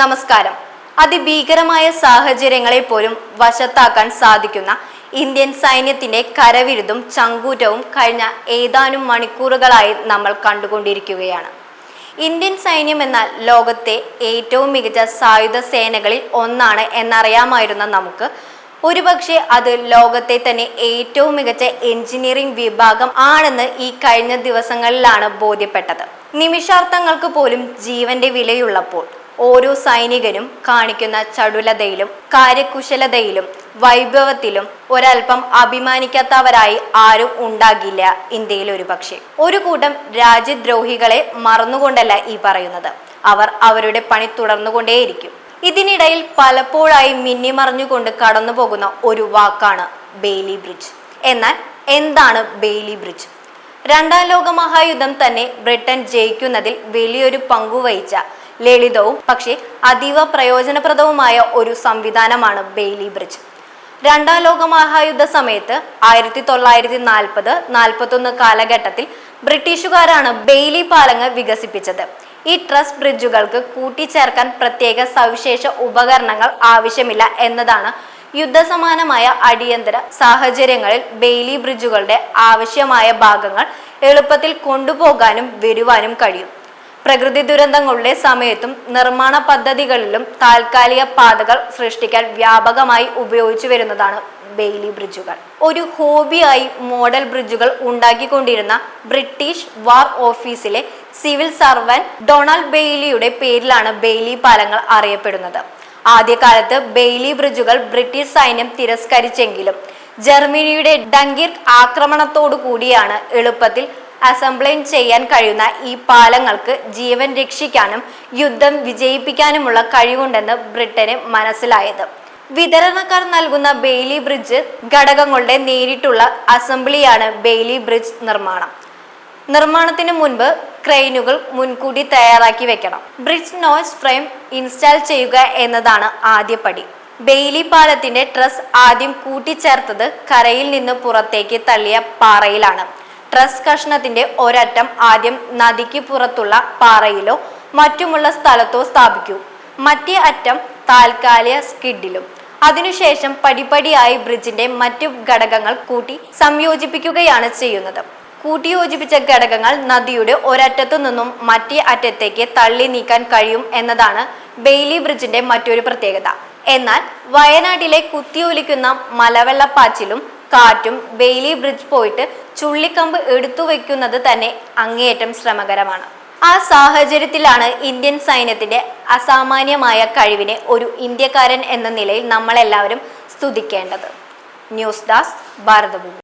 നമസ്കാരം. അതിഭീകരമായ സാഹചര്യങ്ങളെ പോലും വശത്താക്കാൻ സാധിക്കുന്ന ഇന്ത്യൻ സൈന്യത്തിന്റെ കരവിരുതും ചങ്കൂറ്റവും കഴിഞ്ഞ ഏതാനും മണിക്കൂറുകളായി നമ്മൾ കണ്ടുകൊണ്ടിരിക്കുകയാണ്. ഇന്ത്യൻ സൈന്യം എന്നാൽ ലോകത്തെ ഏറ്റവും മികച്ച സായുധ സേനകളിൽ ഒന്നാണ് എന്നറിയാമായിരുന്ന നമുക്ക്. ഒരുപക്ഷെ അത് ലോകത്തെ തന്നെ ഏറ്റവും മികച്ച എഞ്ചിനീയറിംഗ് വിഭാഗം ആണെന്ന് ഈ കഴിഞ്ഞ ദിവസങ്ങളിലാണ് ബോധ്യപ്പെട്ടത്. നിമിഷാർത്ഥങ്ങൾക്ക് പോലും ജീവന്റെ വിലയുള്ളപ്പോൾ ഓരോ സൈനികനും കാണിക്കുന്ന ചടുലതയിലും കാര്യകുശലതയിലും വൈഭവത്തിലും ഒരൽപ്പം അഭിമാനിക്കാത്തവരായി ആരും ഉണ്ടാകില്ല ഇന്ത്യയിൽ ഒരു പക്ഷേ ഒരു കൂട്ടം രാജ്യദ്രോഹികളെ മറന്നുകൊണ്ടല്ല ഈ പറയുന്നത്. അവർ അവരുടെ പണി തുടർന്നുകൊണ്ടേയിരിക്കും. ഇതിനിടയിൽ പലപ്പോഴായി മിന്നിമറിഞ്ഞുകൊണ്ട് കടന്നു പോകുന്ന ഒരു വാക്കാണ് ബെയിലി ബ്രിഡ്ജ്. എന്നാൽ എന്താണ് ബെയിലി ബ്രിഡ്ജ്? രണ്ടാം ലോകമഹായുദ്ധം തന്നെ ബ്രിട്ടൻ ജയിക്കുന്നതിൽ വലിയൊരു പങ്കുവഹിച്ച ലളിതവും പക്ഷേ അതീവ പ്രയോജനപ്രദവുമായ ഒരു സംവിധാനമാണ് ബെയ്ലി ബ്രിഡ്ജ്. രണ്ടാം ലോക മഹായുദ്ധ സമയത്ത് ആയിരത്തി തൊള്ളായിരത്തി നാൽപ്പത് നാൽപ്പത്തൊന്ന് കാലഘട്ടത്തിൽ ബ്രിട്ടീഷുകാരാണ് ബെയ്ലി പാലങ്ങൾ വികസിപ്പിച്ചത്. ഈ ട്രസ് ബ്രിഡ്ജുകൾക്ക് കൂട്ടിച്ചേർക്കാൻ പ്രത്യേക സവിശേഷ ഉപകരണങ്ങൾ ആവശ്യമില്ല എന്നതാണ് യുദ്ധസമാനമായ അടിയന്തര സാഹചര്യങ്ങളിൽ ബെയ്ലി ബ്രിഡ്ജുകളുടെ ആവശ്യമായ ഭാഗങ്ങൾ എളുപ്പത്തിൽ കൊണ്ടുപോകാനും വരുവാനും കഴിയും. പ്രകൃതി ദുരന്തങ്ങളുടെ സമയത്തും നിർമ്മാണ പദ്ധതികളിലും താൽക്കാലിക പാതകൾ സൃഷ്ടിക്കാൻ വ്യാപകമായി ഉപയോഗിച്ചു വരുന്നതാണ് ബെയിലി ബ്രിഡ്ജുകൾ. ഒരു ഹോബിയായി മോഡൽ ബ്രിഡ്ജുകൾ ഉണ്ടാക്കിക്കൊണ്ടിരുന്ന ബ്രിട്ടീഷ് വാർ ഓഫീസിലെ സിവിൽ സർവൻ ഡൊണാൾഡ് ബെയിലിയുടെ പേരിലാണ് ബെയിലി പാലങ്ങൾ അറിയപ്പെടുന്നത്. ആദ്യകാലത്ത് ബെയിലി ബ്രിഡ്ജുകൾ ബ്രിട്ടീഷ് സൈന്യം തിരസ്കരിച്ചെങ്കിലും ജർമ്മനിയുടെ ഡങ്കിർക്ക് ആക്രമണത്തോടു കൂടിയാണ് എളുപ്പത്തിൽ അസംബ്ലിങ് ചെയ്യാൻ കഴിയുന്ന ഈ പാലങ്ങൾക്ക് ജീവൻ രക്ഷിക്കാനും യുദ്ധം വിജയിപ്പിക്കാനുമുള്ള കഴിവുണ്ടെന്ന് ബ്രിട്ടന് മനസ്സിലായത്. വിതരണക്കാർ നൽകുന്ന ബെയ്ലി ബ്രിഡ്ജ് ഘടകങ്ങളുടെ നേരിട്ടുള്ള അസംബ്ലിയാണ് ബെയ്ലി ബ്രിഡ്ജ് നിർമ്മാണം. നിർമ്മാണത്തിന് മുൻപ് ക്രെയിനുകൾ മുൻകൂട്ടി തയ്യാറാക്കി വെക്കണം. ബ്രിഡ്ജ് നോയ്സ് ഫ്രെയിം ഇൻസ്റ്റാൾ ചെയ്യുക എന്നതാണ് ആദ്യപടി ബെയ്ലി പാലത്തിന്റെ ട്രസ് ആദ്യം കൂട്ടിച്ചേർത്തത് കരയിൽ നിന്ന് പുറത്തേക്ക് തള്ളിയ പാറയിലാണ്. ട്രസ് കഷ്ണത്തിന്റെ ഒരറ്റം ആദ്യം നദിക്ക് പുറത്തുള്ള പാറയിലോ മറ്റുമുള്ള സ്ഥലത്തോ സ്ഥാപിക്കൂ. മറ്റേ അറ്റം താൽക്കാലിക സ്കിഡിലും. അതിനുശേഷം പടിപടിയായി ബ്രിഡ്ജിന്റെ മറ്റു ഘടകങ്ങൾ കൂട്ടി സംയോജിപ്പിക്കുകയാണ് ചെയ്യുന്നത്. കൂട്ടിയോജിപ്പിച്ച ഘടകങ്ങൾ നദിയുടെ ഒരറ്റത്തു നിന്നും മറ്റേ അറ്റത്തേക്ക് തള്ളി നീക്കാൻ കഴിയും എന്നതാണ് ബെയ്ലി ബ്രിഡ്ജിന്റെ മറ്റൊരു പ്രത്യേകത. എന്നാൽ വയനാട്ടിലെ കുത്തിയൊലിക്കുന്ന മലവെള്ളപ്പാച്ചിലും കാറ്റും ബെയിലി ബ്രിഡ്ജ് പോയിട്ട് ചുള്ളിക്കമ്പ് എടുത്തു വെക്കുന്നത് തന്നെ അങ്ങേയറ്റം ശ്രമകരമാണ്. ആ സാഹചര്യത്തിലാണ് ഇന്ത്യൻ സൈന്യത്തിന്റെ അസാമാന്യമായ കഴിവിനെ ഒരു ഇന്ത്യക്കാരൻ എന്ന നിലയിൽ നമ്മളെല്ലാവരും സ്തുതിക്കേണ്ടത്. News desk Bharathabhoomi.